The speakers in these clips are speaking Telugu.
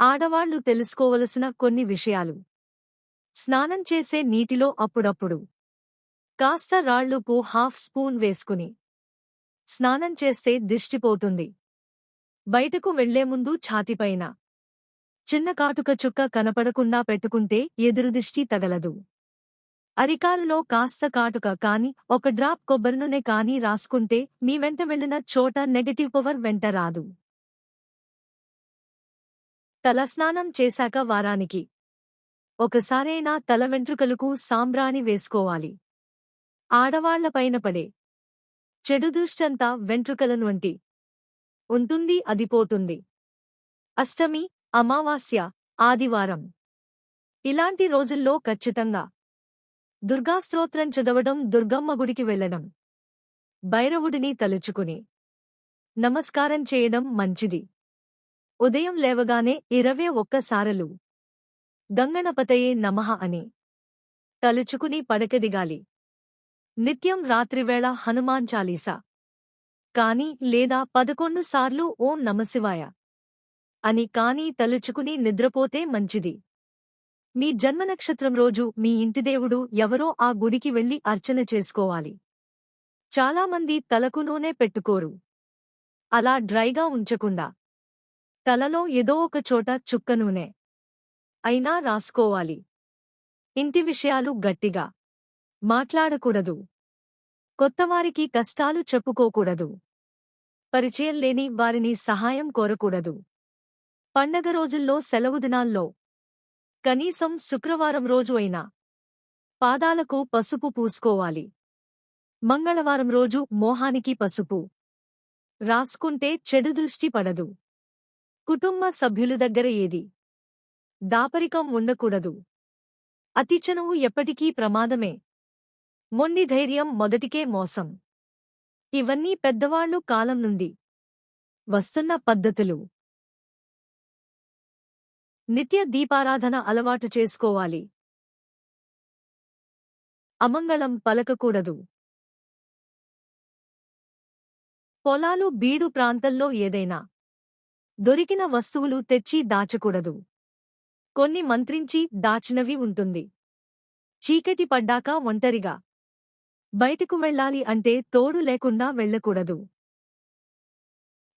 ఆడవాళ్ళు తెలుసుకోవలసిన కొన్ని విషయాలు. స్నానం చేసే నీటిలో అప్పుడప్పుడు. కాస్త రాళ్ళుకు హాఫ్ స్పూన్ వేసుకుని. స్నానం చేస్తే దిష్టిపోతుంది బయటకు వెళ్ళే ముందు ఛాతిపైన. చిన్న కాటుక చుక్క కనపడకుండా పెట్టుకుంటే ఎదురుదిష్టి తగలదు. అరికాలలో కాస్త కాటుక కాని ఒక డ్రాప్ కొబ్బరి నూనె కాని రాసుకుంటే మీ వెంట వెళ్ళిన చోట నెగటివ్ పవర్ వెంట రాదు. తలస్నానం చేశాక వారానికి. ఒకసారైనా తల వెంట్రుకలకు సాంబ్రాణి వేసుకోవాలి. ఆడవాళ్ళపైన పడే. చెడు దృష్టంతా వెంట్రుకలను వంటి. ఉంటుంది అది పోతుంది. అష్టమి అమావాస్య ఆదివారం. ఇలాంటి రోజుల్లో ఖచ్చితంగా. దుర్గాస్తోత్రం చదవడం దుర్గమ్మ గుడికి వెళ్ళడం భైరవుడిని తలుచుకుని. నమస్కారం చేయడం మంచిది. ఉదయం లేవగానే ఇరవై ఒక్కసారలు గంగణపతయే నమః అని. తలుచుకుని పడకదిగాలి. నిత్యం రాత్రివేళ హనుమాన్ చాలీసా. కాని లేదా పదకొండు సార్లు ఓం నమశివాయ అని కాని తలుచుకుని నిద్రపోతే మంచిది. మీ జన్మనక్షత్రం రోజు మీ ఇంటిదేవుడు ఎవరో ఆ గుడికి వెళ్ళి అర్చన చేసుకోవాలి. చాలామంది తలకు నూనె పెట్టుకోరు. అలా డ్రైగా ఉంచకుండా. తలలో ఏదో ఒక చోట చుక్క నూనె అయినా రాసుకోవాలి. ఇంటి విషయాలు గట్టిగా మాట్లాడకూడదు. కొత్తవారికి కష్టాలు చెప్పుకోకూడదు. పరిచయం లేని వారిని సహాయం కోరకూడదు. పండగ రోజుల్లో సెలవు దినాల్లో కనీసం శుక్రవారం రోజు అయినా పాదాలకు పసుపు పూసుకోవాలి. మంగళవారం రోజు మోహానికి పసుపు. రాసుకుంటే చెడు దృష్టి పడదు. కుటుంబ సభ్యుల దగ్గర ఏది? దాపరికం ఉండకూడదు. అతి చనువు ఎప్పటికీ ప్రమాదమే. మొండి ధైర్యం మొదటికే మోసం. ఇవన్నీ పెద్దవాళ్ళు కాలం నుండి వస్తున్న పద్ధతులు. నిత్య దీపారాధన అలవాటు చేసుకోవాలి. అమంగళం పలకకూడదు. పొలాలు బీడు ప్రాంతంలో ఏదైనా దొరికిన వస్తువులు తెచ్చి దాచకూడదు. కొన్ని మంత్రించి దాచినవి ఉంటుంది. చీకటి పడ్డాక ఒంటరిగా. బయటకు వెళ్ళాలి అంటే తోడు లేకుండా వెళ్ళకూడదు.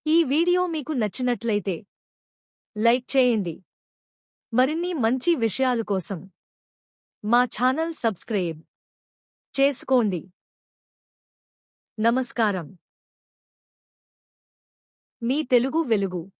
ఈ వీడియో మీకు నచ్చినట్లయితే లైక్ చేయండి. మరిన్ని మంచి విషయాల కోసం మా ఛానల్ సబ్స్క్రైబ్ చేసుకోండి. నమస్కారం. మీ తెలుగు వెలుగు.